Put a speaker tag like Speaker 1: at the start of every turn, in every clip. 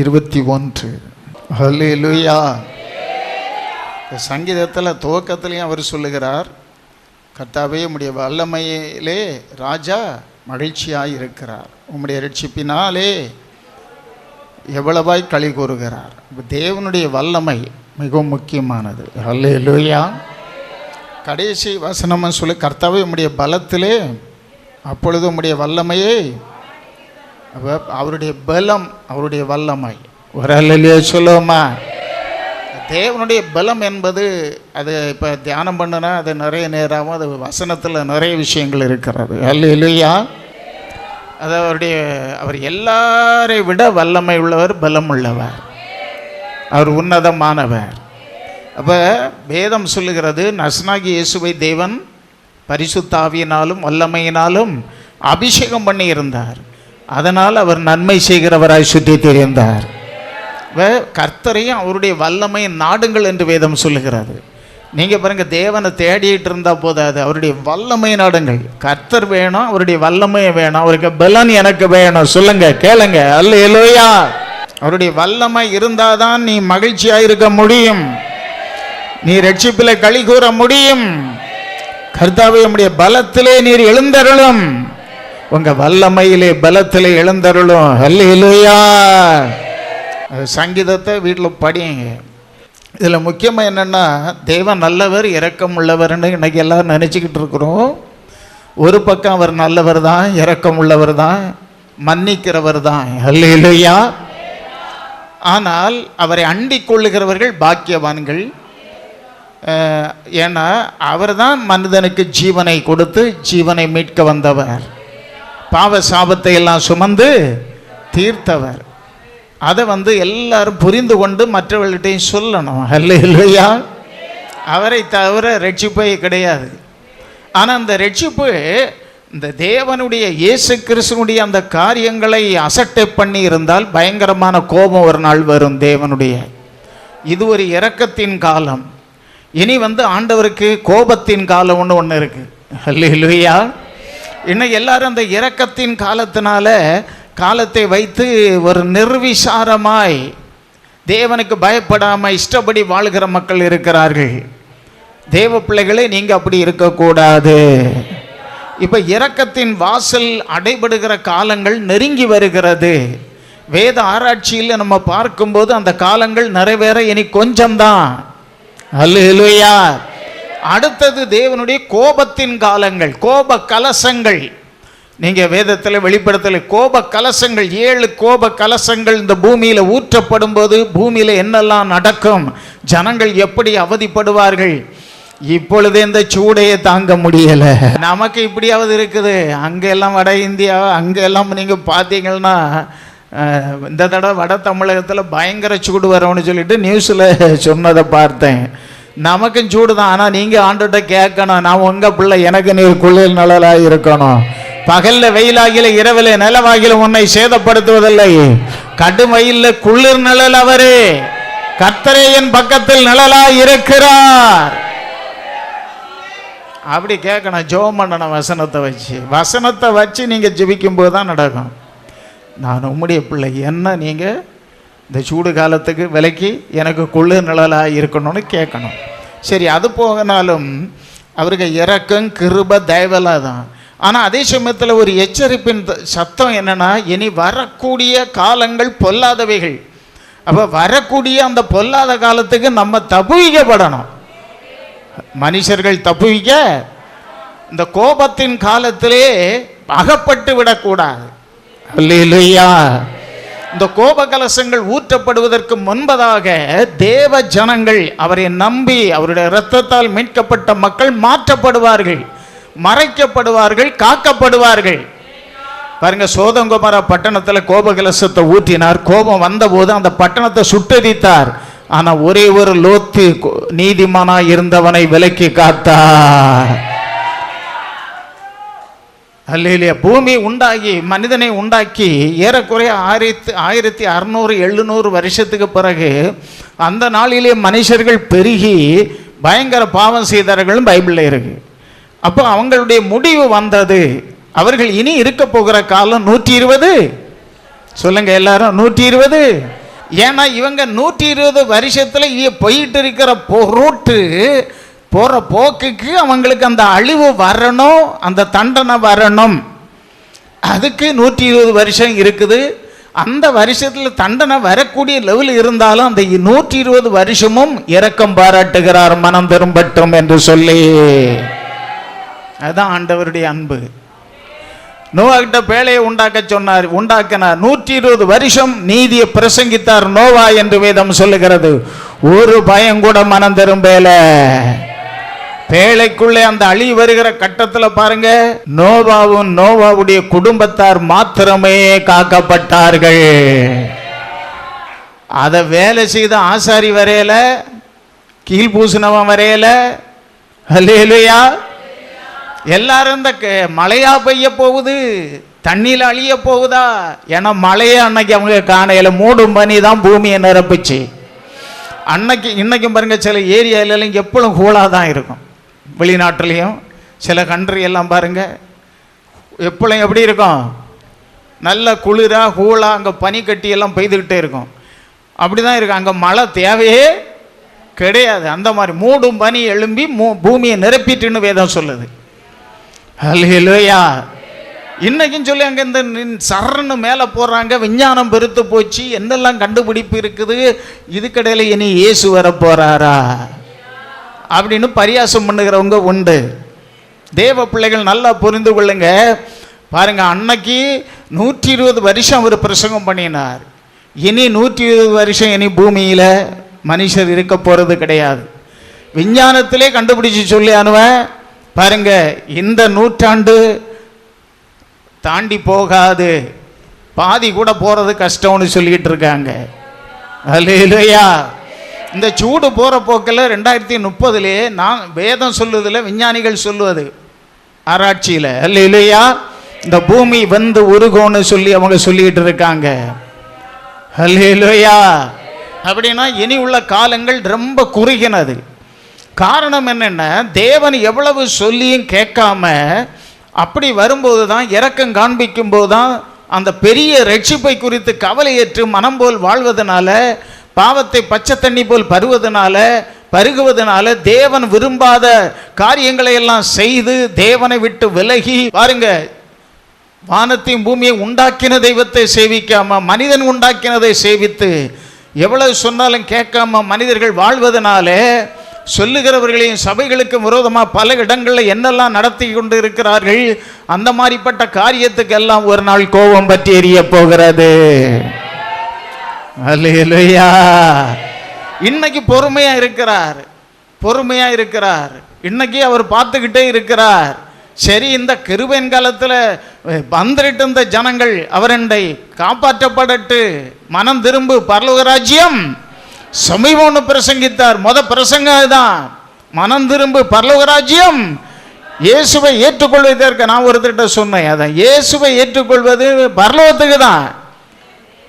Speaker 1: இருபத்தி ஒன்று. ஹல்லேலூயா. சங்கீதத்தில் துவக்கத்திலையும் அவர் சொல்லுகிறார் கர்த்தாவே உம்முடைய வல்லமையிலே ராஜா மகிழ்ச்சியாக இருக்கிறார் உம்முடைய ரட்சிப்பினாலே எவ்வளவாய் களி கூறுகிறார். தேவனுடைய வல்லமை மிகவும் முக்கியமானது. ஹல்லேலுயா. கடைசி வசனம்னு சொல்லி கர்த்தாவே உம்முடைய பலத்திலே அப்பொழுது உம்முடைய வல்லமையை அப்ப அவருடைய பலம் அவருடைய வல்லமை. ஒரு அல்லையே சொல்லுவோமா? தேவனுடைய பலம் என்பது அது இப்போ தியானம் பண்ணுனா அது நிறைய நேரமாகும் அது வசனத்தில் நிறைய விஷயங்கள் இருக்கிறது. அல்ல இல்லையா அது அவருடைய அவர் எல்லாரை விட வல்லமை உள்ளவர் பலம் உள்ளவர். அவர் உன்னதமானவர். அப்போ வேதம் சொல்லுகிறது நஸ்னாகி இயேசுவை தேவன் பரிசுத்தாவியினாலும் வல்லமையினாலும் அபிஷேகம் பண்ணி இருந்தார் அதனால் அவர் நன்மை செய்கிறவராய் சுற்றி தெரிந்தார். வே- கர்த்தரையும் அவருடைய வல்லமை நாடுங்கள் என்று வேதம் சொல்லுகிறது. நீங்கள் பாருங்கள் தேவனை தேடிட்டு இருந்தால் போதாது. அவருடைய வல்லமை நாடுங்கள். கர்த்தர் வேணும் அவருடைய வல்லமை வேணும். அவருக்கு பலன் எனக்கு வேணும். சொல்லுங்க கேளுங்க. அல்ல எலோயா அவருடைய வல்லமை இருந்தாதான் நீ மகிழ்ச்சியாக இருக்க முடியும். நீ ரட்சிப்பில் களி கூற முடியும். கர்த்தாவை நம்முடைய பலத்திலே நீர் எழுந்தருளும். உங்க வல்லமையிலே பலத்திலே எழுந்தருளும். அல்லேலூயா சங்கீதத்தை வீட்டில் படியுங்க இதில் முக்கியமாக என்னென்னா தெய்வம் நல்லவர் இரக்கம் உள்ளவர்னு இன்றைக்கி எல்லாரும் நினச்சிக்கிட்டு இருக்கிறோம். ஒரு பக்கம் அவர் நல்லவர் தான் இரக்கம் உள்ளவர் தான் மன்னிக்கிறவர் தான். இல்லையா ஆனால் அவரை அண்டி கொள்ளுகிறவர்கள் பாக்கியவான்கள். ஏன்னா அவர் தான் மனிதனுக்கு ஜீவனை கொடுத்து ஜீவனை மீட்க வந்தவர். பாவ சாபத்தை எல்லாம் சுமந்து தீர்த்தவர். அதை வந்து எல்லாரும் புரிந்து கொண்டு மற்றவர்கள்ட்டையும் சொல்லணும். அல்ல இல்லையா அவரை தவிர ரட்சிப்பே கிடையாது. ஆனால் அந்த ரட்சிப்பு இந்த தேவனுடைய இயேசு கிறிஸ்தனுடைய அந்த காரியங்களை அசட்டை பண்ணி இருந்தால் பயங்கரமான கோபம் ஒரு நாள் வரும் தேவனுடைய. இது ஒரு இரக்கத்தின் காலம். இனி வந்து ஆண்டவருக்கு கோபத்தின் காலம் ஒன்று ஒன்று இருக்கு. அல்லேலூயா. இன்னும் எல்லாரும் அந்த இரக்கத்தின் காலத்தினால காலத்தை வைத்து ஒரு நிர்விசாரமாய் தேவனுக்கு பயப்படாமல் இஷ்டப்படி வாழ்கிற மக்கள் இருக்கிறார்கள். தேவ பிள்ளைகளே நீங்கள் அப்படி இருக்கக்கூடாது. இப்போ இரக்கத்தின் வாசல் அடைபடுகிற காலங்கள் நெருங்கி வருகிறது. வேத ஆராய்ச்சியில் நம்ம பார்க்கும்போது அந்த காலங்கள் நிறைவேற இனி கொஞ்சம்தான். அல்லேலூயா. அடுத்தது தேவனுடைய கோபத்தின் காலங்கள் கோப கலசங்கள். நீங்கள் வேதத்தில் வெளிப்படுத்தலை கோப கலசங்கள் ஏழு கோப கலசங்கள் இந்த பூமியில் ஊற்றப்படும் போது பூமியில் என்னெல்லாம் நடக்கும் ஜனங்கள் எப்படி அவதிப்படுவார்கள் இப்பொழுது இந்த சூடையை தாங்க முடியல. நமக்கு இப்படியாவது இருக்குது அங்கெல்லாம் வட இந்தியா அங்கெல்லாம் நீங்கள் பார்த்தீங்கன்னா இந்த தடவை வட தமிழகத்தில் பயங்கர சூடு வரும்னு சொல்லிட்டு நியூஸில் சொன்னதை பார்த்தேன். நமக்கும் சூடு தான் ஆனால் நீங்கள் ஆண்டுகிட்ட கேட்கணும். நான் உங்கள் பிள்ளை எனக்கு நீர் குளிர் நிழலாக இருக்கணும். பகல்ல வெயிலாகில இரவில் நிலவாகில உன்னை சேதப்படுத்துவதில்லை. கடும் குளிர் நிழல் அவரே. கத்தரையின் என் பக்கத்தில் நிழலாய் இருக்கிறார். அப்படி கேட்கணும். ஜோம் பண்ணணும் வசனத்தை வச்சு. வசனத்தை வச்சு நீங்கள் ஜெபிக்கும் போது தான் நடக்கும். நான் உம்முடைய பிள்ளை. என்ன நீங்கள் இந்த சூடு காலத்துக்கு விலைக்கு எனக்கு கொள்ளு நிழலாக இருக்கணும்னு கேட்கணும். சரி அது போகனாலும் அவருக்கு இறக்கம் கிருப தயவலாக தான் ஆனால் அதே சமயத்தில் ஒரு எச்சரிப்பின் சத்தம் என்னன்னா இனி வரக்கூடிய காலங்கள் பொல்லாதவைகள். அப்போ வரக்கூடிய அந்த பொல்லாத காலத்துக்கு நம்ம தப்புவிக்கப்படணும். மனுஷர்கள் தப்புவிக்க இந்த கோபத்தின் காலத்திலே அகப்பட்டு விடக்கூடாது. இல்லையா இந்த கோப கலசங்கள் ஊற்றப்படுவதற்கு முன்பதாக தேவ ஜனங்கள் அவரை நம்பி அவருடைய இரத்தத்தால் மீட்கப்பட்ட மக்கள் மாற்றப்படுவார்கள் மறைக்கப்படுவார்கள் காக்கப்படுவார்கள். பாருங்க சோதங்குமார பட்டணத்தில் கோப கலசத்தை ஊற்றினார். கோபம் வந்தபோது அந்த பட்டணத்தை சுட்டெரித்தார். ஆனால் ஒரே ஒரு லோத்து நீதிமானா இருந்தவனை விலக்கி காத்தார். அல்லையிலே பூமி உண்டாகி மனிதனை உண்டாக்கி ஏறக்குறைய ஆயிரத்தி ஆயிரத்தி அறநூறு எழுநூறு வருஷத்துக்கு பிறகு அந்த நாளிலே மனுஷர்கள் பெருகி பயங்கர பாவம் செய்தார்களும் பைபிளில் இருக்கு. அப்போ அவங்களுடைய முடிவு வந்தது. அவர்கள் இனி இருக்க போகிற காலம் நூற்றி இருபது சொல்லுங்க எல்லாரும் நூற்றி இருபது ஏன்னா இவங்க நூற்றி இருபது வருஷத்தில் இங்கே போயிட்டு இருக்கிற பொருட்டு போகிற போக்குக்கு அவங்களுக்கு அந்த அழிவு வரணும் அந்த தண்டனை வரணும். அதுக்கு நூற்றி இருபது வருஷம் இருக்குது. அந்த வருஷத்தில் தண்டனை வரக்கூடிய லெவல் இருந்தாலும் அந்த நூற்றி இருபது வருஷமும் இரக்கம் பாராட்டுகிறார் மனம் திரும்பட்டும் என்று சொல்லி. அதுதான் ஆண்டவருடைய அன்பு. நோவாகிட்ட பேழையை உண்டாக்க சொன்னார் உண்டாக்கினார். நூற்றி இருபது வருஷம் நீதியை பிரசங்கித்தார் நோவா என்று வேதம் சொல்லுகிறது. ஒரு பயம் கூட மனம் திரும்பலை பேழைக்குள்ளே அந்த அழி வருகிற கட்டத்தில் பாருங்க நோவாவும் நோவாவுடைய குடும்பத்தார் மாத்திரமே காக்கப்பட்டார்கள். அதை வேலை செய்த ஆசாரி வரையல கீழ் பூசினவன் வரையல. இல்லையா எல்லாரும் இந்த க- மழையா பெய்ய போகுது தண்ணியில் அழிய போகுதா? ஏன்னா மழையை அன்னைக்கு அவங்க காணையில் மூடும் பனி தான் பூமியை நிரப்புச்சு. அன்னைக்கு இன்னைக்கும் பாருங்க சில ஏரியாலெல்லாம் எப்பளும் கூலாக தான் இருக்கும். வெளிநாட்டுலேயும் சில கண்ட்ரி எல்லாம் பாருங்கள் எப்பளும் எப்படி இருக்கும்? நல்ல குளிராக ஹூலாக அங்கே பனிக்கட்டி எல்லாம் பெய்துக்கிட்டே இருக்கும். அப்படி தான் இருக்கும் அங்கே மழை தேவையே கிடையாது. அந்த மாதிரி மூடும் பனி எழும்பி மூ பூமியை நிரப்பிட்டுன்னு வேதம் சொல்லுது. அல்லையா இன்றைக்கும் சொல்லி அங்கே இந்த நின் சரன்னு மேலே போடுறாங்க. விஞ்ஞானம் பெருத்து போச்சு. என்னெல்லாம் கண்டுபிடிப்பு இருக்குது? இதுக்கடையில் இனி இயேசு வர போகிறாரா அப்படின்னு பரியாசம் பண்ணுகிறவங்க உண்டு. தேவ பிள்ளைகள் நல்லா புரிந்து கொள்ளுங்க. பாருங்க அன்னைக்கு நூற்றி இருபது வருஷம் அவர் பிரசங்கம் பண்ணினார். இனி நூற்றி இருபது வருஷம் இனி பூமியில் மனுஷர் இருக்க போகிறது கிடையாது. விஞ்ஞானத்திலே கண்டுபிடிச்சு சொல்லி அனுவன் பாருங்க இந்த நூற்றாண்டு தாண்டி போகாது. பாதி கூட போகிறது கஷ்டம்னு சொல்லிக்கிட்டு இருக்காங்க. அல்லேலூயா. இந்த சூடு போகிற போக்கில் ரெண்டாயிரத்தி முப்பதுலேயே நான் வேதம் சொல்லுதில் விஞ்ஞானிகள் சொல்லுவது. ஆராய்ச்சியில் அல்லேலூயா இந்த பூமி வந்து உருகோன்னு சொல்லி அவங்க சொல்லிக்கிட்டு இருக்காங்க. அல்லேலூயா. அப்படின்னா இனி உள்ள காலங்கள் ரொம்ப குறுகினது. காரணம் என்னென்ன? தேவன் எவ்வளவு சொல்லியும் கேட்காம அப்படி வரும்போது தான் இரக்கம் காண்பிக்கும் போது தான் அந்த பெரிய ரட்சிப்பை குறித்து கவலையற்று மனம் போல் வாழ்வதனால பாவத்தை பச்சை தண்ணி போல் பருவதனால பருகுவதனால தேவன் விரும்பாத காரியங்களை எல்லாம் செய்து தேவனை விட்டு விலகி பாருங்க வானத்தையும் பூமியை உண்டாக்கின தெய்வத்தை சேவிக்காம மனிதன் உண்டாக்கினதை சேவித்து எவ்வளவு சொன்னாலும் கேட்காம மனிதர்கள் வாழ்வதனாலே சொல்லுகிறவர்களையும் சபைகளுக்கு விரோதமாக பல இடங்களில் என்னெல்லாம் நடத்தி கொண்டு இருக்கிறார்கள் அந்த மாதிரிப்பட்ட காரியத்துக்கெல்லாம் ஒரு நாள் கோபம் பற்றி எரிய போகிறது. இன்னைக்கு பொறுமையா இருக்கிறார். பொறுமையா இருக்கிறார். இன்னைக்கு அவர் பார்த்துக்கிட்டே இருக்கிறார். சரி இந்த கிருபையின் காலத்தில் வந்துட்டு இந்த ஜனங்கள் அவரண்டை காப்பாற்றப்படட்டு. மனம் திரும்பு பரலோகராஜ்யம் சமீபம்னு பிரசங்கித்தார். மொத பிரசங்கம் தான் மனம் திரும்பு பரலோகராஜ்யம் இயேசுவை ஏற்றுக்கொள்வதற்கு நான் ஒருத்தர்கிட்ட சொன்னேன். அதான் இயேசுவை ஏற்றுக்கொள்வது பரலோகத்துக்கு தான்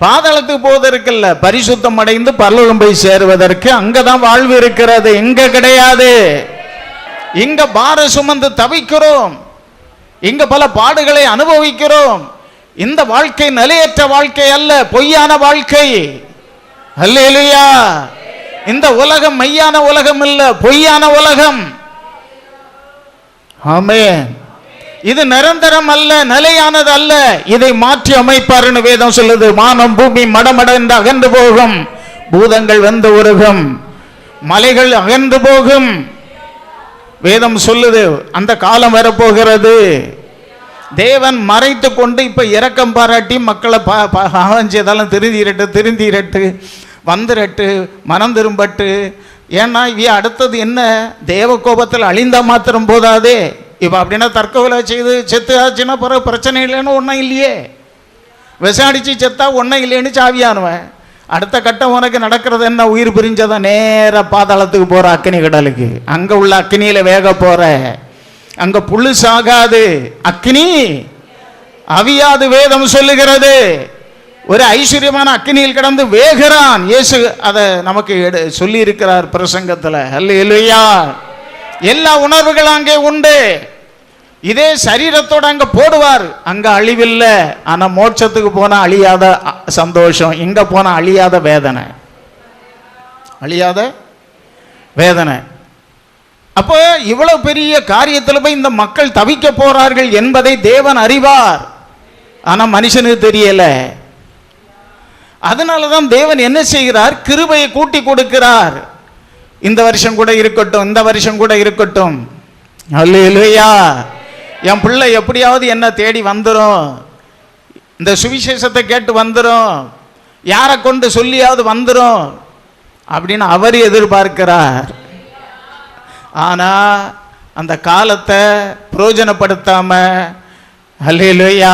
Speaker 1: பாதாளத்துக்கு போவதற்கில்ல பரிசுத்தம் அடைந்து பரலோகம் போய் சேருவதற்கு அங்கதான் வாழ்வு இருக்கிறது இங்க கிடையாது. இங்க பார சுமந்து தவிக்கிறோம். இங்க பல பாடுகளை அனுபவிக்கிறோம். இந்த வாழ்க்கை நிலையற்ற வாழ்க்கை அல்ல பொய்யான வாழ்க்கை. அல்லேலூயா. இந்த உலகம் மெய்யான உலகம் இல்ல பொய்யான உலகம். ஆமே இது நிரந்தரம் அல்ல நிலையானது அல்ல. இதை மாற்றி அமைப்பாருன்னு வேதம் சொல்லுது. வானம் பூமி மடமட என்று அகன்று போகும். பூதங்கள் வந்து உருகும். மலைகள் அகன்று போகும். வேதம் சொல்லுது அந்த காலம் வரப்போகிறது. தேவன் மறைத்து கொண்டு இப்ப இரக்கம் பாராட்டி மக்களை பா பாவஞ்சதெல்லாம் திருந்திரட்டு திருந்திரட்டு வந்துரட்டு மனம் திரும்பட்டு. ஏன்னா இவ அடுத்தது என்ன? தேவ கோபத்தில் அழிந்தா மாத்திரம் போதாதே. இப்போ அப்படின்னா தற்கொலை செய்து செத்து ஆச்சுன்னா பிறகு பிரச்சனை இல்லைன்னு ஒன்றும் இல்லையே. விசாரிச்சு செத்தா ஒன்றும் இல்லைன்னு சாவியானுவன். அடுத்த கட்டம் உனக்கு நடக்கிறது என்ன? உயிர் பிரிஞ்சதை நேராக பாதாளத்துக்கு போகிற அக்கினி கடலுக்கு. அங்கே உள்ள அக்கினியில் வேக போகிற அங்கே புல்லு சாகாது. அக்னி அவியாது வேதம் சொல்லுகிறது. ஒரு ஐஸ்வர்யமான அக்னியில் கிடந்து வேகிறான். இயேசு அதை நமக்கு எடு சொல்லி இருக்கிறார் பிரசங்கத்தில். அல்ல எல்லா உணர்வுகளும் அங்கே உண்டு. இதே சரீரத்தோட அங்க போடுவார். அங்க அழிவில்ல. ஆனா மோட்சத்துக்கு போனா அழியாத சந்தோஷம். இங்க போனா அழியாத வேதனை. அழியாத வேதனை. அப்போ இவ்வளவு பெரிய காரியத்தில் போய் இந்த மக்கள் தவிக்க போறார்கள் என்பதை தேவன் அறிவார். ஆனா மனுஷனுக்கு தெரியல. அதனால தான் தேவன் என்ன செய்கிறார்? கிருபையை கூட்டி கொடுக்கிறார். இந்த வருஷம் கூட இருக்கட்டும் இந்த வருஷம் கூட இருக்கட்டும். அல்லேலூயா என் பிள்ளை எப்படியாவது என்ன தேடி வந்துடும் இந்த சுவிசேஷத்தை கேட்டு வந்துடும் யாரை கொண்டு சொல்லியாவது வந்துடும் அப்படின்னு அவர் எதிர்பார்க்கிறார். ஆனால் அந்த காலத்தை புரோஜனப்படுத்தாமல் அல்லேலூயா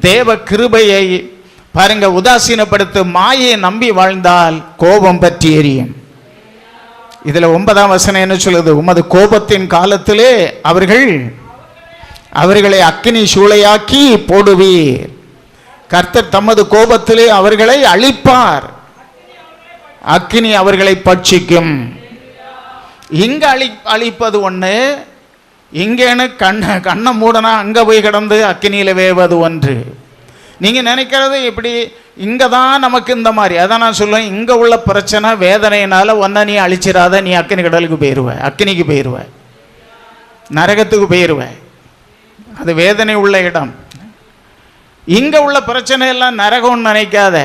Speaker 1: தேவ கிருபையை பாருங்க உதாசீனப்படுத்து மாயை நம்பி வாழ்ந்தால் கோபம் பற்றி எரியும். இதில் ஒன்பதாம் வசனம் என்ன சொல்லுது? உமது கோபத்தின் காலத்திலே அவர்கள் அவர்களை அக்கினி சூளையாக்கி போடுவீர். கர்த்தர் தமது கோபத்திலே அவர்களை அழிப்பார். அக்கினி அவர்களை பட்சிக்கும். இங்க அழி அழிப்பது ஒன்று இங்கேன்னு கண்ணை கண்ணை மூடனா அங்கே போய் கிடந்து அக்கினியில வேவது ஒன்று. நீங்கள் நினைக்கிறது இப்படி இங்கே தான் நமக்கு இந்த மாதிரி. அதான் நான் சொல்லுவேன் இங்கே உள்ள பிரச்சனை வேதனையினால் ஒன்றா நீ அழிச்சிடாத நீ அக்கினி கடலுக்கு போயிருவ அக்கினிக்கு போயிடுவேன் நரகத்துக்கு போயிருவ. அது வேதனை உள்ள இடம். இங்கே உள்ள பிரச்சனை எல்லாம் நரகம்னு நினைக்காத.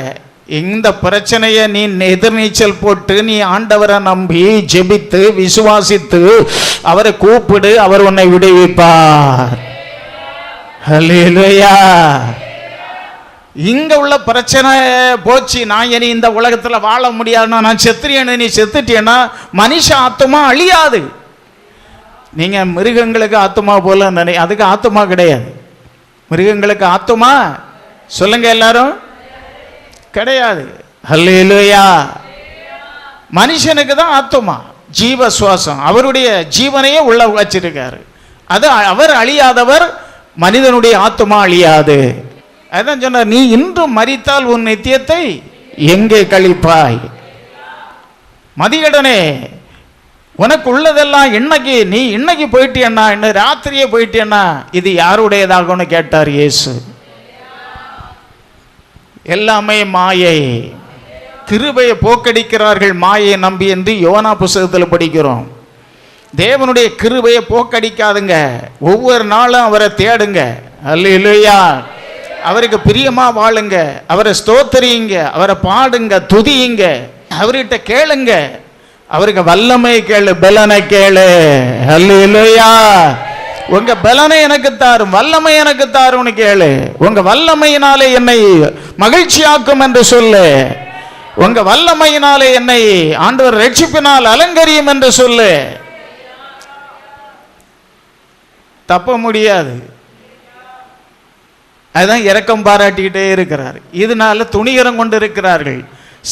Speaker 1: இந்த பிரச்சனையை நீ எதிர்நீச்சல் போட்டு நீ ஆண்டவரை நம்பி ஜெபித்து விசுவாசித்து அவரை கூப்பிடு அவர் உன்னை விடுவிப்பார். இங்க உள்ள பிரச்சனை போச்சு. நான் இனி இந்த உலகத்துல வாழ முடியாதுன்னா நான் செத்துறியனு நீ செத்துட்டேன்னா மனுஷ ஆத்மா அழியாது. நீங்கள் மிருகங்களுக்கு ஆத்மா போல நினை அதுக்கு ஆத்மா கிடையாது. மிருகங்களுக்கு ஆத்மா சொல்லுங்க எல்லாரும். கிடையாது. ஹல்லேலூயா. மனுஷனுக்கு தான் ஆத்மா ஜீவ சுவாசம் அவருடைய ஜீவனையே உள்ள வச்சிருக்காரு. அது அவர் அழியாதவர் மனிதனுடைய ஆத்மா அழியாது. அதான் சொன்னார் நீ இன்று மறித்தால் உன் நித்தியத்தை எங்கே கழிப்பாய்? மதிகடனே உனக்கு உள்ளதெல்லாம் இன்னைக்கு நீ இன்னைக்கு போயிட்டியண்ணா இன்னும் ராத்திரியே போயிட்டியண்ணா இது யாருடையதாகும்னு கேட்டார் இயேசு. எல்லாமே மாயை. கிருபையை போக்கடிக்கிறார்கள் மாயை நம்பி என்று யோனா புஸ்தகத்தில் படிக்கிறோம். தேவனுடைய கிருபையை போக்கடிக்காதுங்க. ஒவ்வொரு நாளும் அவரை தேடுங்க. இல்லையா அவருக்கு பிரியமா வாழுங்க. அவரை ஸ்தோத்தரியுங்க. அவரை பாடுங்க துதியுங்க. அவர்கிட்ட கேளுங்க. அவருக்கு வல்லமை கேளு பலனை கேளு. அல்லேலூயா உங்க பலனை எனக்கு தாரும் வல்லமை எனக்கு தாரும்னு கேளு. உங்க வல்லமையினாலே என்னை மகிழ்ச்சியாக்கும் என்று சொல்லு. உங்க வல்லமையினாலே என்னை ஆண்டவர் ரட்சிப்பினால் அலங்கரியும் என்று சொல்லு. தப்ப முடியாது. அதுதான் இரக்கம் பாராட்டிக்கிட்டே இருக்கிறார். இதனால துணிகரம் கொண்டு இருக்கிறார்கள்.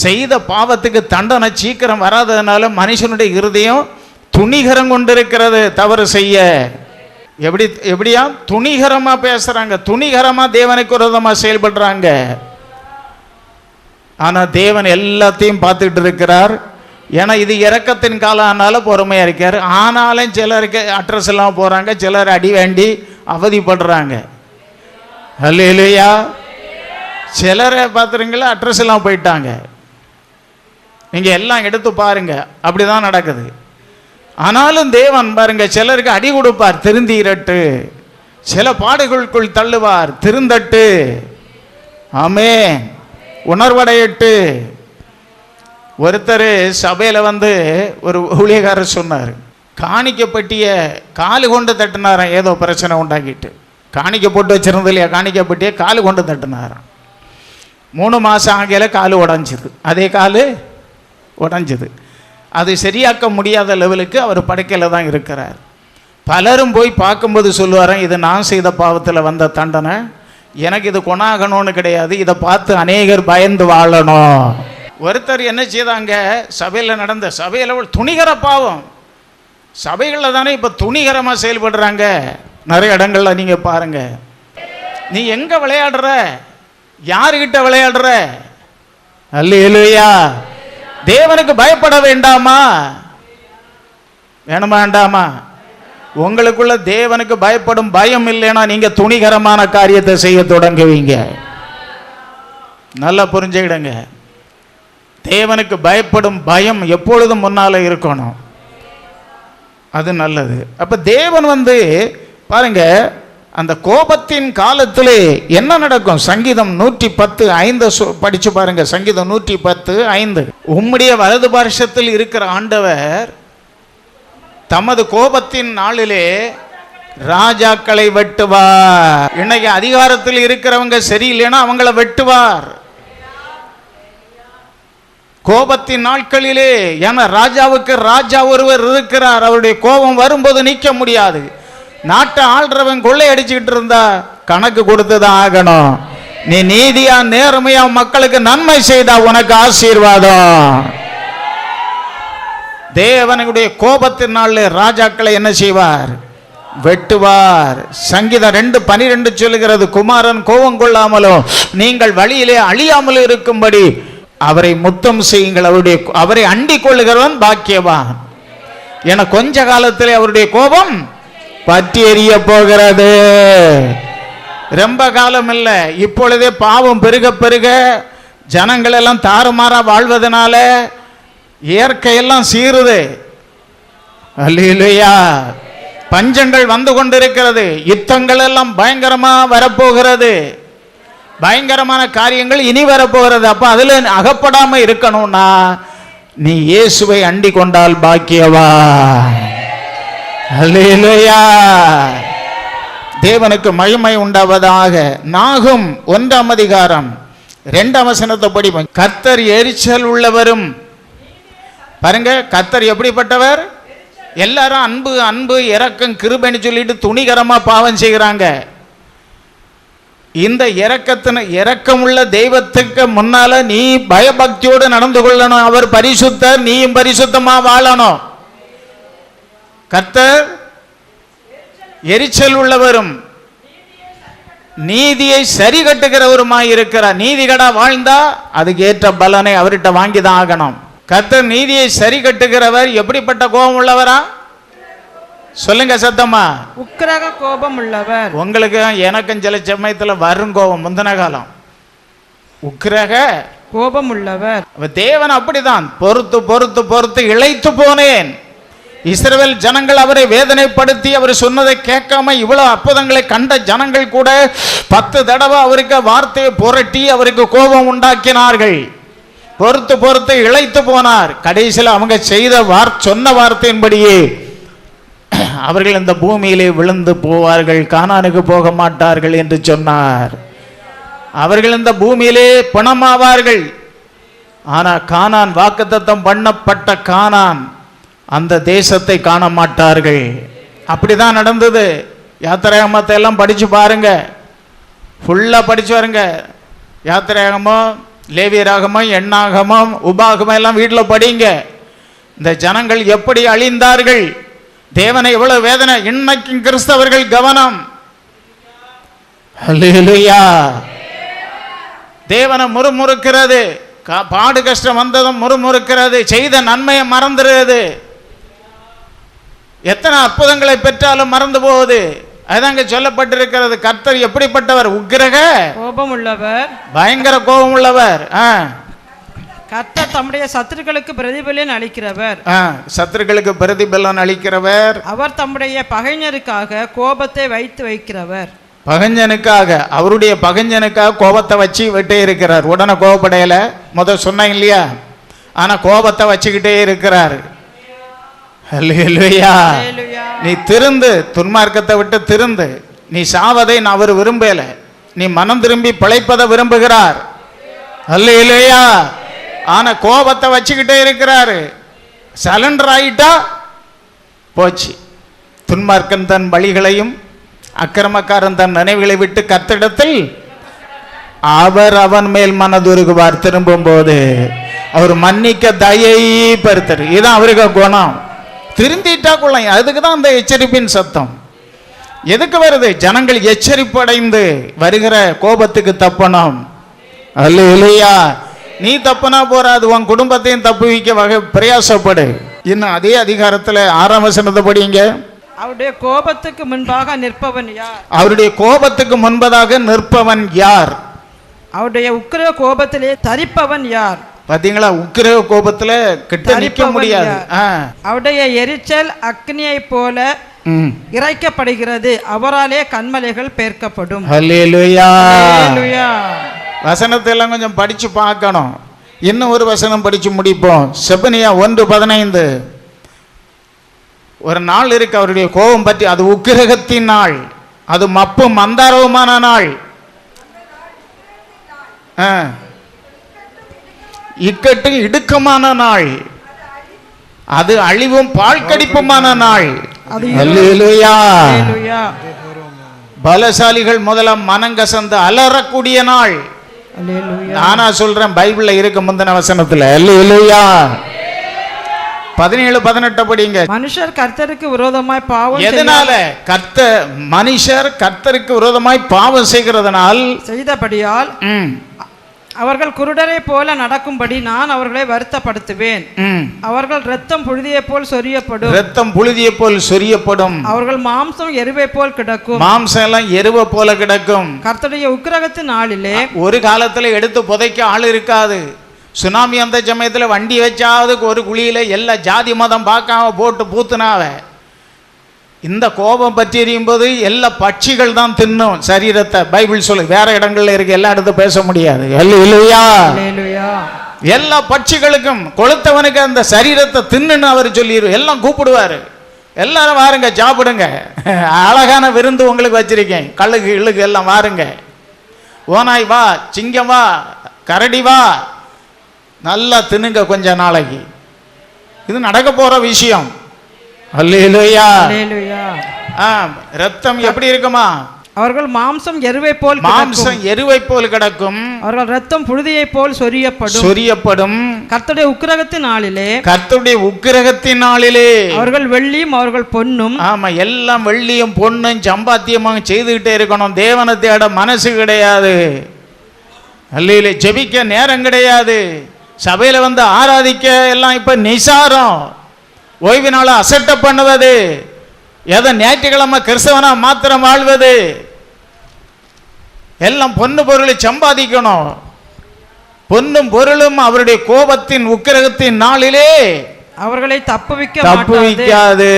Speaker 1: செய்த பாவத்துக்கு தண்டனை சீக்கிரம் வராததுனால மனுஷனுடைய இருதயம் துணிகரம் கொண்டிருக்கிறது தவறு செய்ய. எப்படி எப்படியா? துணிகரமா பேசுறாங்க. துணிகரமா தேவனுக்கு விரோதமா செயல்படுறாங்க. ஆனா தேவன் எல்லாத்தையும் பார்த்துட்டு இருக்கிறார். ஏன்னா இது இறக்கத்தின் காலம் ஆனாலும் பொறுமையா இருக்காரு. ஆனாலும் சிலருக்கு அட்ரஸ் எல்லாம் போறாங்க. சிலர் அடி வேண்டி அவதிப்படுறாங்க. அல்லையா சிலரை பார்த்துருங்களா அட்ரஸ் எல்லாம் போயிட்டாங்க. நீங்க எல்லாம் எடுத்து பாருங்க. அப்படிதான் நடக்குது. ஆனாலும் தேவன் பாருங்க சிலருக்கு அடி கொடுப்பார் திருந்தீரட்டு சில பாடுகளுக்குள் தள்ளுவார் திருந்தட்டு. ஆமே உணர்வடையட்டு. ஒருத்தர் சபையில் வந்து ஒரு ஊழியக்காரர் சொன்னார் காணிக்கப்பட்டிய காலு கொண்டு தட்டினாராம். ஏதோ பிரச்சனை உண்டாக்கிட்டு காணிக்க போட்டு வச்சிருந்தது இல்லையா? காணிக்கப்பட்டிய காலு கொண்டு தட்டினாராம். மூணு மாதம் ஆகையில் காலு உடஞ்சிது அதே காலு உடஞ்சிது. அது சரியாக்க முடியாத லெவலுக்கு அவர் படுக்கையில் தான் இருக்கிறார். பலரும் போய் பார்க்கும்போது சொல்லுவாரன் இது நான் செய்த பாவத்தில் வந்த தண்டனை எனக்கு இது கொணாகணும்னு கிடையாது இதை பார்த்து அநேகர் பயந்து வாழணும். ஒருத்தர் என்ன செய்தாங்க சபையில் நடந்த சபையில் துணிகர பாவம். சபைகளில் தானே இப்போ துணிகரமாக செயல்படுறாங்க. நிறைய இடங்கள்ல நீங்கள் பாருங்க. நீ எங்கே விளையாடுற? யாருக்கிட்ட விளையாடுற? அல்லையா தேவனுக்கு பயப்பட வேண்டாமா? வேணுமா வேண்டாமா? உங்களுக்குள்ள தேவனுக்கு பயப்படும் பயம் இல்லைன்னா நீங்க துணிகரமான காரியத்தை செய்ய தொடங்குவீங்க. நல்லா புரிஞ்சுக்கிடுங்க. தேவனுக்கு பயப்படும் பயம் எப்பொழுதும் முன்னால இருக்கணும். அது நல்லது. அப்ப தேவன் வந்து பாருங்க அந்த கோபத்தின் காலத்திலே என்ன நடக்கும்? சங்கீதம் நூற்றி பத்து ஐந்து படிச்சு பாருங்க. சங்கீதம் நூற்றி பத்து ஐந்து. உம்முடைய வலது பார்ஷத்தில் இருக்கிற ஆண்டவர் தமது கோபத்தின் நாளிலே ராஜாக்களை வெட்டுவார். இன்னைக்கு அதிகாரத்தில் இருக்கிறவங்க சரியில்லைன்னா அவங்கள வெட்டுவார். கோபத்தின் நாட்களிலே ஏன்னா ராஜாவுக்கு ராஜா ஒருவர் இருக்கிறார். அவருடைய கோபம் வரும்போது நிற்க முடியாது. நாட்டை ஆள்றவன் கொள்ளை அடிச்சுக்கிட்டு இருந்தா கணக்கு கொடுத்து தான் ஆகணும். நீ நீதியா நேர்மையா மக்களுக்கு நன்மை செய்தா உனக்கு ஆசீர்வாதம். தேவனுடைய கோபத்தின் நாளில் ராஜாக்களை என்ன செய்வார்? வெட்டுவார். சங்கீதம் ரெண்டு பனிரெண்டு சொல்லுகிறது குமாரன் கோபம் கொள்ளாமலும் நீங்கள் வழியிலே அழியாமல் இருக்கும்படி அவரை முத்தம் செய்யுங்கள். அவருடைய அவரை அண்டிக் கொள்ளுகிறவன் பாக்கியவான். என கொஞ்ச காலத்திலே அவருடைய கோபம் பற்றி எரிய போகிறது ரொம்ப காலம் இல்லை இப்பொழுதே பாவம் பெருக பெருக ஜனங்கள் எல்லாம் தாறுமாறா வாழ்வதனால இயற்கையெல்லாம் சீருது. அல்லையா பஞ்சங்கள் வந்து கொண்டிருக்கிறது. யுத்தங்கள் எல்லாம் பயங்கரமா வரப்போகிறது. பயங்கரமான காரியங்கள் இனி வரப்போகிறது. அப்ப அதுல அகப்படாம இருக்கணும்னா நீ இயேசுவை அண்டி கொண்டால் பாக்கியவா தேவனுக்கு மகிமை உண்டாவதாக. நாகும் ஒன்றாம் அதிகாரம் ரெண்டாம் வசனத்தை படிப்போம் கத்தர் எரிச்சல் உள்ளவரும். பாருங்க கத்தர் எப்படிப்பட்டவர்? எல்லாரும் அன்பு அன்பு இறக்கம் கிருபைன்னு சொல்லிட்டு துணிகரமா பாவம் செய்கிறாங்க. இந்த இறக்கத்தின இறக்கம் உள்ள தெய்வத்துக்கு முன்னால நீ பயபக்தியோடு நடந்து கொள்ளணும். அவர் பரிசுத்தர் நீயும் பரிசுத்தமா வாழணும். கர்த்தர் எரிச்சல் உள்ளவரும் நீதியை சரி கட்டுகிறவருமாய் இருக்கிறார். நீதிகடா வாழ்ந்தா அதுக்கு ஏற்ற பலனை அவர்கிட்ட வாங்கி தான் ஆகணும். கர்த்தர் நீதியை சரி கட்டுகிறவர் எப்படிப்பட்ட கோபம் உள்ளவரா? சொல்லுங்க சத்தமா
Speaker 2: உக்கிரக கோபம் உள்ளவர்.
Speaker 1: உங்களுக்கு எனக்கும் சில சமயத்தில் வரும் கோபம் முந்தின காலம். உக்கிரக
Speaker 2: கோபம் உள்ளவர்.
Speaker 1: தேவன் அப்படிதான். பொறுத்து பொறுத்து பொறுத்து இழைத்து போனேன். இஸ்ரவேல் ஜனங்கள் அவரை வேதனைப்படுத்தி அவர் சொன்னதை கேட்காம இவ்வளவு அற்புதங்களை கண்ட ஜனங்கள் கூட பத்து தடவை அவருக்கு வார்த்தையை புரட்டி அவருக்கு கோபம் உண்டாக்கினார்கள். பொறுத்து பொறுத்து இழைத்து போனார். கடைசியில் அவங்க செய்த வார் சொன்ன வார்த்தையின்படியே அவர்கள் இந்த பூமியிலே விழுந்து போவார்கள். கானானுக்கு போக மாட்டார்கள் என்று சொன்னார். அவர்கள் இந்த பூமியிலே பணமாவார்கள். ஆனா கானான் வாக்குத்தத்தம் பண்ணப்பட்ட கானான் அந்த தேசத்தை காண மாட்டார்கள் அப்படிதான் நடந்தது. யாத்திரையாமத்தை எல்லாம் படித்து பாருங்க. ஃபுல்லாக படித்து வருங்க. யாத்திரையாகமோ லேவியராகமோ எண்ணாகமோ உபாகமோ எல்லாம் வீட்டில் படிங்க. இந்த ஜனங்கள் எப்படி அழிந்தார்கள்? தேவனை எவ்வளவு வேதனை. இன்னைக்கும் கிறிஸ்தவர்கள் கவனம். தேவனை முறுமுறுக்கிறது. கா- பாடு கஷ்டம் வந்ததும் முறுமுறுக்கிறது. செய்த நன்மையை மறந்துடுறது. எத்தனை அற்புதங்களை பெற்றாலும் மறந்து போகுது. அதாங்க சொல்லப்பட்டிருக்கிறது. கர்த்தர் எப்படிப்பட்டவர்? உக்கிரக
Speaker 2: கோபம் உள்ளவர்
Speaker 1: பயங்கர கோபம் உள்ளவர்
Speaker 2: கர்த்தர் தம்முடைய சத்துருக்களுக்கு பிரதிபலன் அளிக்கிறவர்.
Speaker 1: சத்துருக்களுக்கு பிரதிபலன் அளிக்கிறவர்.
Speaker 2: அவர் தம்முடைய பகைஞருக்காக கோபத்தை வைத்து வைக்கிறவர்.
Speaker 1: பகஞ்சனுக்காக அவருடைய பகஞ்சனுக்காக கோபத்தை வச்சு விட்டே இருக்கிறார். உடனே கோபப்படையல. முத சொன்னேன் இல்லையா? ஆனா கோபத்தை வச்சுக்கிட்டே இருக்கிறார். நீ திருந்து துன்மார்க்கத்தை விட்டு திருந்து நீ சாவதை நான் அவர் விரும்பல. நீ மனம் திரும்பி பிழைப்பதை விரும்புகிறார். அல்லேலூயா ஆனா கோபத்தை வச்சுக்கிட்டே இருக்கிறாரு. சலண்டர் ஆயிட்டா போச்சு. துன்மார்க்கன் தன் வழிகளையும் அக்கிரமக்காரன் தன் நினைவுகளை விட்டு கத்திடத்தில் அவர் அவன் மேல் மனதுருகுவார் திரும்பும் போது அவர் மன்னிக்க தயை பெருத்தர் இதுதான் அவருக்கு குணம். திருந்திட்டா கொள்ளையும் அதுக்கு தான் அந்த எச்சரிப்பின் சத்தம். எதுக்கு வருது? ஜனங்கள் எச்சரிப்பு அடைந்து வருகிற கோபத்துக்கு தப்பணும். அல்ல இல்லையா நீ தப்புனா போறாது உன் குடும்பத்தையும் தப்பு வைக்க வகை பிரயாசப்படு. இன்னும் அதே அதிகாரத்தில் ஆறாம் வசனத்தை படிங்க
Speaker 2: அவருடைய கோபத்துக்கு முன்பாக நிற்பவன் யார்?
Speaker 1: அவருடைய கோபத்துக்கு முன்பதாக நிற்பவன் யார்?
Speaker 2: அவருடைய உக்கிர கோபத்திலே தரிப்பவன் யார்?
Speaker 1: பாத்தீங்களா உக்கிர கோபத்துல கிட்ட நிக்க முடியாது.
Speaker 2: அவருடைய எரிச்சல் அக்னியைப் போல. இறைக்கப்படுகிறது அவராலே கண்மலைகள் பேர்க்கப்படும்.
Speaker 1: வசனத்தை எல்லாம் கொஞ்சம் படிச்சு பார்க்கணும். இன்னும் ஒரு வசனம் படிச்சு முடிப்போம். செபனியா ஒன்று பதினைந்து. ஒரு நாள் இருக்கு அவருடைய கோபம் பற்றி. அது உக்கிரகத்தின் நாள். அது மப்பும் மந்தாரவுமான நாள். ஆ. இக்கட்டும் இடுக்கமான நாள். அது அழிவும் பாழ்கடிப்புமான நாள். பலசாலிகள் முதல்ல மனங்கசந்து அலறக்கூடிய நாள். நானா சொல்றேன் பைபிள்ல இருக்க முந்தின வசனத்துல. பதினேழு பதினெட்டு படிங்க.
Speaker 2: மனுஷர் கர்த்தருக்கு விரோதமாய் பாவம்
Speaker 1: எதனால? கர்த்த மனுஷர் கர்த்தருக்கு விரோதமாய் பாவம் செய்கிறதுனால்
Speaker 2: செய்தபடியால் அவர்கள் குருடரை போல நடக்கும்படி நான் அவர்களை வருத்தப்படுத்துவேன். அவர்கள் இரத்தம் புழுதியைப் போல் சொரியப்படும்.
Speaker 1: இரத்தம் புழுதியை போல் சொரியப்படும்.
Speaker 2: அவர்கள் மாம்சம் எருவை போல் கிடக்கும்.
Speaker 1: மாம்சம் எல்லாம் எருவ போல கிடக்கும்.
Speaker 2: கர்த்தருடைய உக்கிரகத்தின் நாளிலே
Speaker 1: ஒரு காலத்துல எடுத்து புதைக்க ஆள் இருக்காது. சுனாமி அந்த சமயத்துல வண்டி வச்சாவது ஒரு குழியில எல்லா ஜாதி மதம் பார்க்காம போட்டு பூத்துனாவ. இந்த கோபம் பற்றி எரியும் போது எல்லா பட்சிகள் தான் தின்னும். சரீரத்தை பைபிள் சொல்லு வேற இடங்கள்ல இருக்கு எல்லா இடத்துல பேச முடியாது. இல்லையா. எல்லா பட்சிகளுக்கும் கொளுத்தவனுக்கு அந்த சரீரத்தை தின்னுன்னு அவர் சொல்லிடு எல்லாம் கூப்பிடுவாரு. எல்லாரும் வாருங்க சாப்பிடுங்க. அழகான விருந்து உங்களுக்கு வச்சிருக்கேன். கழுகு இழுகு எல்லாம் வாருங்க. ஓனாய் வா சிங்கம் வா கரடி வா. நல்லா தின்னுங்க கொஞ்ச நாளைக்கு. இது நடக்க போற விஷயம். அல்லேலூயா ரத்தம் எப்படி இருக்குமா?
Speaker 2: அவர்கள் மாம்சம் எருவை போல்.
Speaker 1: மாம்சம் எருவை போல் கிடக்கும்.
Speaker 2: அவர்கள் ரத்தம் புழுதியைப் போல் சொரியப்படும்.
Speaker 1: சொரியப்படும்.
Speaker 2: கர்த்தருடைய உக்கிரகத்தின் நாளிலே
Speaker 1: கர்த்தருடைய உக்கிரகத்தின் நாளிலே
Speaker 2: அவர்கள் வெள்ளியும் அவர்கள் பொன்னும்.
Speaker 1: ஆமா எல்லாம் வெள்ளியும் பொண்ணும் சம்பாத்தியமாக செய்துகிட்டே இருக்கணும். தேவனை தேட மனசு கிடையாது. அல்லையில ஜெபிக்க நேரம் கிடையாது. சபையில வந்து ஆராதிக்க எல்லாம் இப்ப நிசாரம். ஓய்வு நாள அசட்ட பண்ணுவது. எதை ஞாயிற்றுக்கிழமை கிறிஸ்தவனா மாத்திரம் வாழ்வது. எல்லாம் பொண்ணு பொருளை சம்பாதிக்கணும். பொன்னும் பொருளும் அவருடைய கோபத்தின் உக்கிரகத்தின் நாளிலே
Speaker 2: அவர்களை தப்புவிக்க
Speaker 1: தப்பு
Speaker 2: மாட்டாது.
Speaker 1: வைக்காது.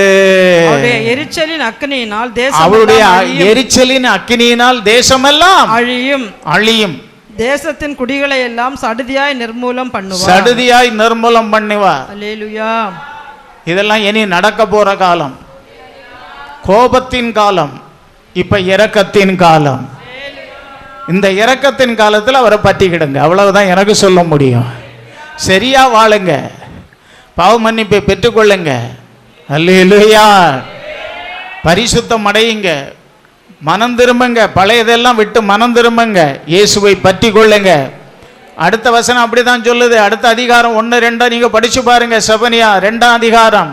Speaker 2: அவருடைய எரிச்சலின் அக்னியினால் தேசம்
Speaker 1: அவருடைய. எரிச்சலின் அக்கினியினால் தேசமெல்லாம்
Speaker 2: அழியும்.
Speaker 1: அழியும்.
Speaker 2: தேசத்தின் குடிகளை எல்லாம் சடுதியாய் நிர்மூலம் பண்ணுவார்.
Speaker 1: சடுதியாய் நிர்மூலம் பண்ணுவா
Speaker 2: அல்லேலூயா.
Speaker 1: இதெல்லாம் இனி நடக்க போற காலம். கோபத்தின் காலம் இப்ப இரக்கத்தின் காலம். இந்த இரக்கத்தின் காலத்தில் அவரை பற்றிக்கிடுங்க அவ்வளவுதான் எனக்கு சொல்ல முடியும். சரியா வாழுங்க. பாவ மன்னிப்பை பெற்றுக்கொள்ளுங்க. அல்லையா பரிசுத்தம் அடையுங்க. மனம் திரும்புங்க. பழையதெல்லாம் விட்டு மனம் திரும்புங்க. இயேசுவை பற்றி கொள்ளுங்க. அடுத்த வசனம் அப்படிதான் சொல்லுது. அடுத்த அதிகாரம் ஒன்று ரெண்டா நீங்க படிச்சு பாருங்க செபனியா ரெண்டாம் அதிகாரம்.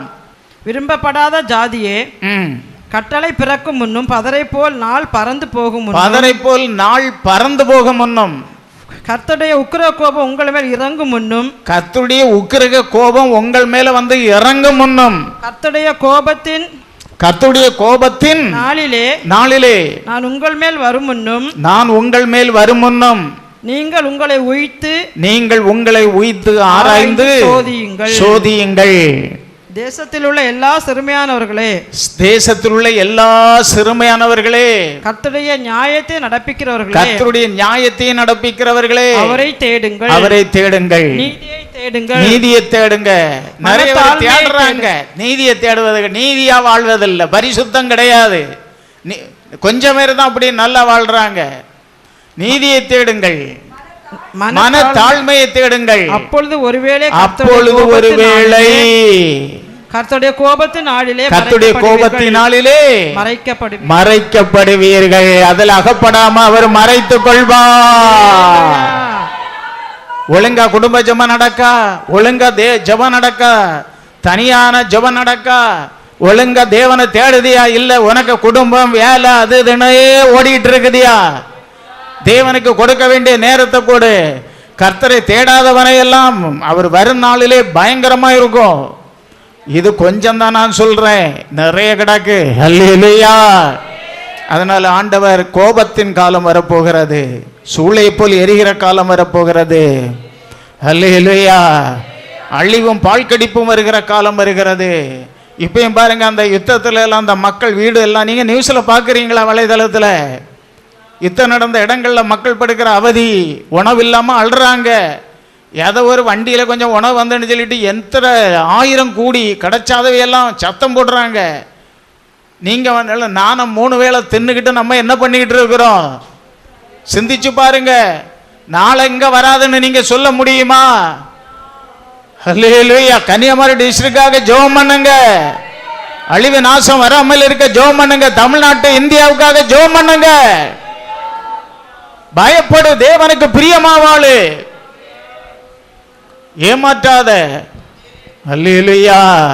Speaker 2: விரும்பப்படாத ஜாதியே கட்டளை பிறக்கும் முன்னும் பதரை போல் நாள் பறந்து போகும்
Speaker 1: பதரை போல் நாள் பறந்து போக முன்னும்.
Speaker 2: கர்த்தருடைய உக்கிர கோபம் உங்கள் மேல் இறங்கும் முன்னும்
Speaker 1: கர்த்தருடைய உக்கிரக கோபம் உங்கள் மேல வந்து இறங்கும் முன்னும்.
Speaker 2: கர்த்தருடைய கோபத்தின்
Speaker 1: கர்த்தருடைய கோபத்தின்
Speaker 2: நாளிலே
Speaker 1: நாளிலே
Speaker 2: நான் உங்கள் மேல் வரும் முன்னும்
Speaker 1: நான் உங்கள் மேல் வரும் முன்னும்.
Speaker 2: நீங்கள் உங்களை உய்த்து
Speaker 1: நீங்கள் உங்களை உய்த்து ஆராய்ந்து
Speaker 2: சோதியுங்கள்.
Speaker 1: சோதியுங்கள்.
Speaker 2: தேசத்தில் உள்ள எல்லா சிறுமையானவர்களே
Speaker 1: தேசத்தில் உள்ள எல்லா சிறுமையானவர்களே
Speaker 2: கர்த்தருடைய நியாயத்தை நடப்பிக்கிறவர்களே
Speaker 1: கர்த்தருடைய நியாயத்தை நடப்பிக்கிறவர்களே
Speaker 2: அவரை தேடுங்கள்.
Speaker 1: அவரை தேடுங்கள்.
Speaker 2: நீதியை தேடுங்கள்.
Speaker 1: நீதியை தேடுங்க. நிறைய தேடுறாங்க. நீதியை தேடுவது நீதியா வாழ்வதில்லை. பரிசுத்தம் கிடையாது. கொஞ்சம் பேர் தான் அப்படி நல்லா வாழ்றாங்க. நீதியை தேடுங்கள். மன தாழ்மையை தேடுங்கள்.
Speaker 2: அப்பொழுது ஒருவேளை
Speaker 1: அப்பொழுது ஒருவேளை
Speaker 2: கர்த்தருடைய கோபத்தின் நாளிலே
Speaker 1: கர்த்தருடைய கோபத்தின் நாளிலே
Speaker 2: மறைக்கப்படும்
Speaker 1: மறைக்கப்படுவீர்கள். அதில் அகப்படாம அவர் மறைத்துக் கொள்வார். ஒழுங்கா குடும்ப ஜெபம் நடக்கா ஒழுங்கா தே ஜெபம் நடக்கா தனியான ஜெபம் நடக்கா ஒழுங்கா தேவனை தேடுதியா? இல்ல உனக்கு குடும்பம் வேலை அது இதுன்னே ஓடிட்டு இருக்குதியா? தேவனுக்கு கொடுக்க வேண்டிய நேரத்தை கொடு. கர்த்தரை தேடாதவனை எல்லாம் அவர் வரும் நாளிலே பயங்கரமா இருக்கும். இது கொஞ்சம் தான் நான் சொல்றேன். நிறைய கிடக்கு. அல்லேலூயா அதனால் ஆண்டவர் கோபத்தின் காலம் வரப்போகிறது. சூளை போல் எரிகிற காலம் வரப்போகிறது. அல்லேலூயா அழிவும் பாழ்கடிப்பும் வருகிற காலம் வருகிறது. இப்பயும் பாருங்க அந்த யுத்தத்துல எல்லாம் அந்த மக்கள் வீடு எல்லாம் நீங்க நியூஸ்ல பாக்குறீங்களா வலைதளத்துல? யுத்தம் நடந்த இடங்களில் மக்கள் படுக்கிற அவதி உணவு இல்லாமல் அழுறாங்க ஏதோ ஒரு வண்டியில் கொஞ்சம் உணவு வந்துன்னு சொல்லிட்டு எத்தனை ஆயிரம் கூடி கிடச்சாதவையெல்லாம் சத்தம் போடுறாங்க. நீங்கள் வந்து நானும் மூணு வேளை தின்னுக்கிட்டு நம்ம என்ன பண்ணிக்கிட்டு இருக்கிறோம்? சிந்திச்சு பாருங்க. நாளை இங்கே வராதுன்னு நீங்கள் சொல்ல முடியுமா? ஹல்லேலூயா. கன்னியாகுமரி டிஸ்ட்ரிக்டாக ஜெபம் பண்ணுங்க. அழிவு நாசம் வராமல் இருக்க ஜெபம் பண்ணுங்க. தமிழ்நாட்டு இந்தியாவுக்காக ஜெபம் பண்ணுங்க. பயப்படு தேவனுக்கு பிரியமாவாளு. ஏமாற்றாத. அல்லேலூயா.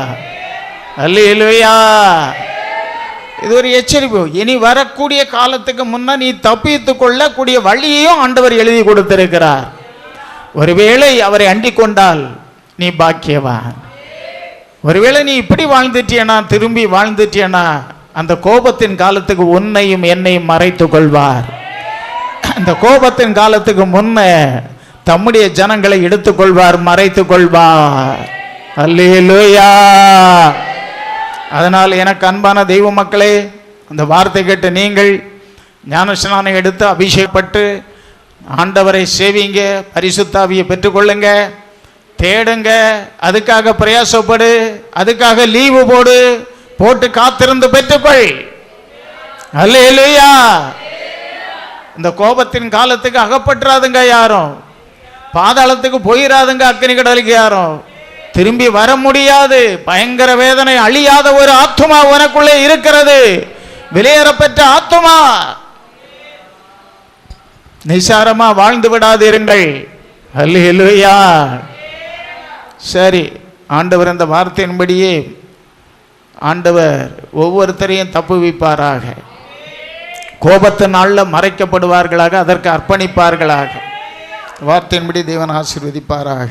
Speaker 1: அல்லேலூயா. இது ஒரு எச்சரிப்பு. இனி வரக்கூடிய காலத்துக்கு முன்ன நீ தப்பித்துக் கொள்ளக்கூடிய வழியையும் ஆண்டவர் எழுதி கொடுத்திருக்கிறார். ஒருவேளை அவரை அண்டிக் கொண்டால் நீ பாக்கியவான். ஒருவேளை நீ இப்படி வாழ்ந்துட்டியனா திரும்பி வாழ்ந்துட்டியனா அந்த கோபத்தின் காலத்துக்கு உன்னையும் என்னையும் மறைத்துக் கொள்வார். அந்த கோபத்தின் காலத்துக்கு முன்ன தம்முடைய ஜனங்களை எடுத்துக்கொள்வார் மறைத்துக் கொள்வார் அல்லேலூயா. அதனால் எனக்கு அன்பான தெய்வ மக்களே அந்த வார்த்தை கேட்டு நீங்கள் ஞானஸ்நானம் எடுத்து அபிஷேகப்பட்டு ஆண்டவரை சேவிங்க பரிசுத்தாவியை பெற்றுக்கொள்ளுங்க தேடுங்க அதுக்காக பிரயாசப்படு அதுக்காக லீவு போடு போட்டு காத்திருந்து பெற்றுக்கொள். அல்லேலூயா. இந்த கோபத்தின் காலத்துக்கு அகப்பட்டுறாதுங்க யாரும். பாதாளத்துக்கு போயிடாதுங்க அக்னி கடலுக்கு யாரும். திரும்பி வர முடியாது. பயங்கர வேதனை அழியாத ஒரு ஆத்துமா உனக்குள்ளே இருக்கிறது. வெளியேறப்பெற்ற ஆத்துமா நிசாரமா வாழ்ந்து விடாதிருங்கள். அல்லையா சரி ஆண்டவர் அந்த வார்த்தையின்படியே ஆண்டவர் ஒவ்வொருத்தரையும் தப்புவிப்பாராக. கோபத்து நாளில் மறைக்கப்படுவார்களாக அதற்கு அர்ப்பணிப்பார்களாக. வார்த்தையின்படி தேவன் ஆசிர்வதிப்பாராக.